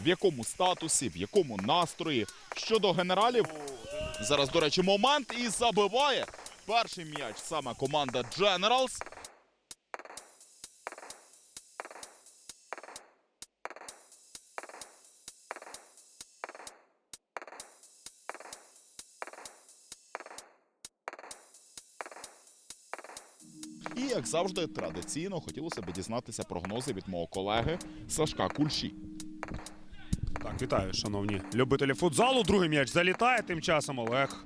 в якому статусі, в якому настрої. Щодо генералів, зараз, до речі, момент і забиває перший м'яч саме команда Generals. І як завжди, традиційно хотілося б дізнатися прогнози від мого колеги Сашка Кульші. Так, вітаю, шановні любителі футзалу. Другий м'яч залітає. Тим часом Олег.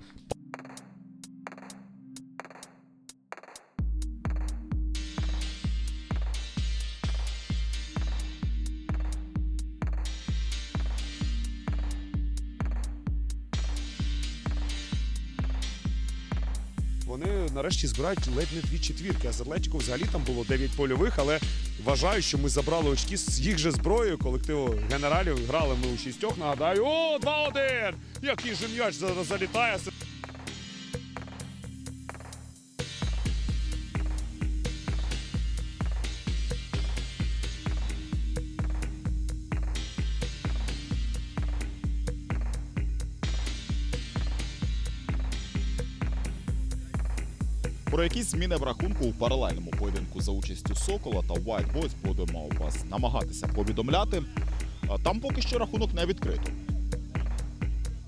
Вони нарешті збирають ледь не дві четвірки. А з Атлетіко взагалі там було 9 польових, але вважаю, що ми забрали очки з їх же зброєю колективу генералів. Грали ми у шістьох. Нагадаю, о, 2-1! Який же м'яч зараз залітає. Про якісь зміни в рахунку у паралельному поєдинку за участю Сокола та White Boys будемо вас намагатися повідомляти. Там поки що рахунок не відкрито.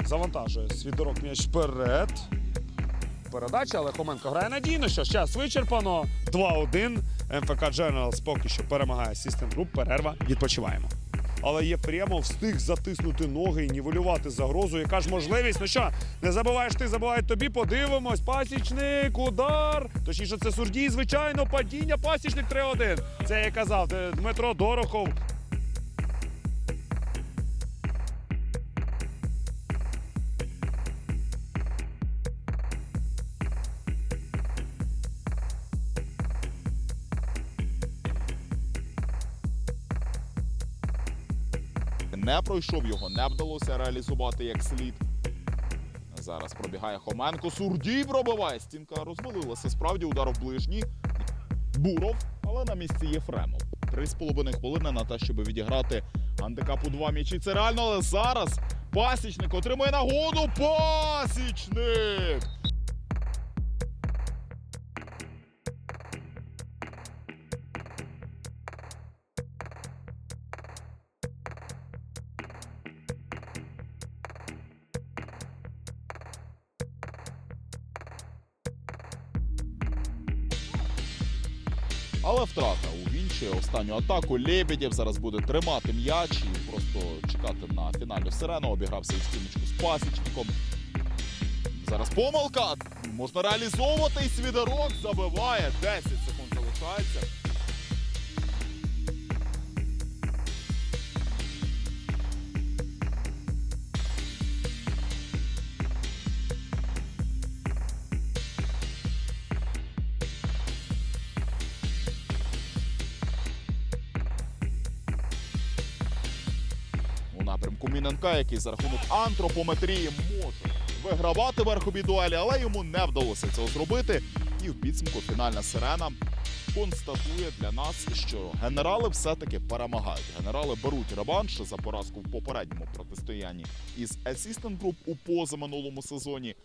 Завантажує свідорок м'яч вперед. Передача, але Хоменко грає надійно. Що час вичерпано. 2-1. МФК Generals поки що перемагає System Group. Перерва. Відпочиваємо. Але є прямо встиг затиснути ноги і нівелювати загрозу. Яка ж можливість? Ну що, не забуваєш ти, забувають тобі. Подивимось. Пасічник, удар. Точніше, це Сурдій, звичайно, падіння. Пасічник 3-1. Це я казав. Дмитро Дорохов. Не пройшов його, не вдалося реалізувати як слід. Зараз пробігає Хоменко. Сурдій пробиває. Стінка розвалилася. Справді удар в ближній. Буров, але на місці Єфремов. Три з половиною хвилини на те, щоб відіграти андекапу два м'ячі. Це реально, але зараз пасічник отримує нагоду. Пасічник! Але втрата у Вінчі останню атаку. Лебедєв зараз буде тримати м'яч і просто чекати на фінальну сирену. Обігрався у стіночку з пасічником. Зараз помилка. Можна реалізовувати і свідорок забиває. 10 секунд залишається. У напрямку Міненка, який за рахунок антропометрії може вигравати верхові дуелі, але йому не вдалося цього зробити. І в підсумку фінальна сирена констатує для нас, що генерали все-таки перемагають. Генерали беруть реванш за поразку в попередньому протистоянні із Assistant Group у позаминулому сезоні.